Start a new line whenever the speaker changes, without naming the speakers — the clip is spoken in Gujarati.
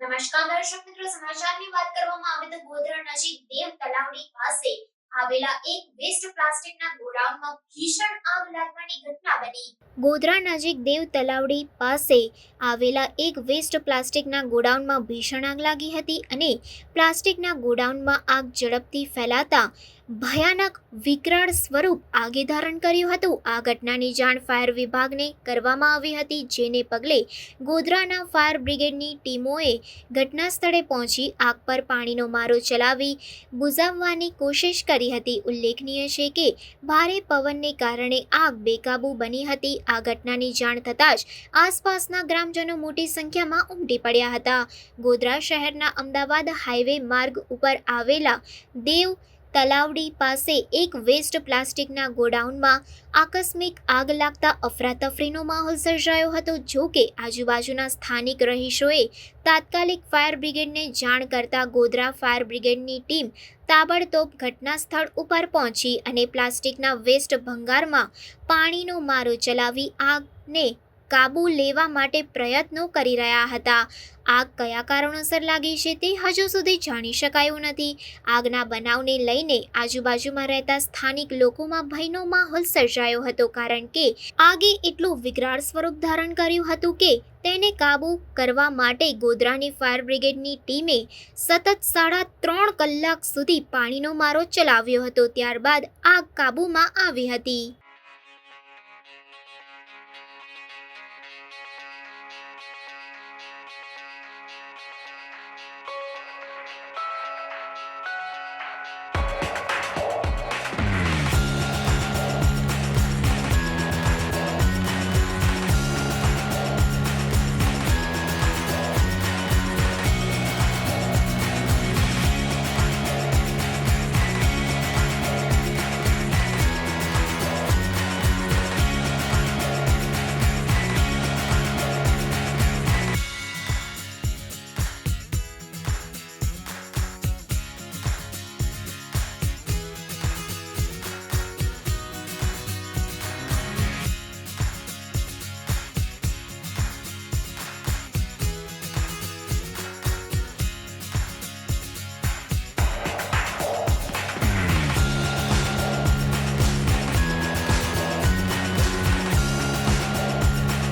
નમસ્કાર દર્શક મિત્રો, સમાચારની વાત કરવામાં આવે તો ગોધરા નજીક દેવ તલાવડી પાસે આવેલા એક વેસ્ટ પ્લાસ્ટિકના ગોડાઉનમાં ભીષણ આગ લાગવાની ઘટના બની. ગોધરા નજીક દેવ તલાવડી પાસે આવેલા એક વેસ્ટ પ્લાસ્ટિકના ગોડાઉનમાં ભીષણ આગ લાગી હતી અને પ્લાસ્ટિકના ગોડાઉનમાં આગ ઝડપથી ફેલાતા ભયાનક વિકરાળ સ્વરૂપ આગે ધારણ કર્યું હતું. આ ઘટનાની જાણ ફાયર વિભાગને કરવામાં આવી હતી, જેને પગલે ગોધરાના ફાયર બ્રિગેડની ટીમોએ ઘટના સ્થળે પહોંચી આગ પર પાણીનો મારો ચલાવી બુઝાવવાની કોશિશ કરી હતી. ઉલ્લેખનીય છે કે, ભારે પવનને કારણે આગ બેકાબૂ બની હતી. આ ઘટનાની જાણ થતાં જ આસપાસના ગ્રામજનો મોટી સંખ્યામાં ઉમટી પડ્યા હતા. ગોધરા શહેરના અમદાવાદ હાઈવે માર્ગ ઉપર આવેલા દેવ તલાવડી પાસે એક વેસ્ટ પ્લાસ્ટિકના ગોડાઉનમાં આકસ્મિક આગ લાગતા અફરાતફરીનો માહોલ સર્જાયો હતો. જો કે આજુબાજુના સ્થાનિક રહીશોએ તાત્કાલિક ફાયર બ્રિગેડને જાણ કરતા ગોધરા ફાયર બ્રિગેડની ટીમ તાબડતોબ ઘટના સ્થળ ઉપર પહોંચી અને પ્લાસ્ટિકના વેસ્ટ ભંગારમાં પાણીનો મારો ચલાવી આગને કાબૂ લેવા માટે પ્રયત્નો કરી રહ્યા હતા. આગ કયા કારણોસર લાગી છે તે હજુ સુધી જાણી શકાયું નથી. આગના બનાવને લઈને આજુબાજુમાં રહેતા સ્થાનિક લોકોમાં ભયનો માહોલ સર્જાયો હતો કારણ કે આગે એટલું વિકરાળ સ્વરૂપ ધારણ કર્યું હતું કે તેને કાબૂ કરવા માટે ગોધરાની ફાયર બ્રિગેડની ટીમે સતત સાડા ત્રણ કલાક સુધી પાણીનો મારો ચલાવ્યો હતો. ત્યારબાદ આગ કાબૂમાં આવી હતી.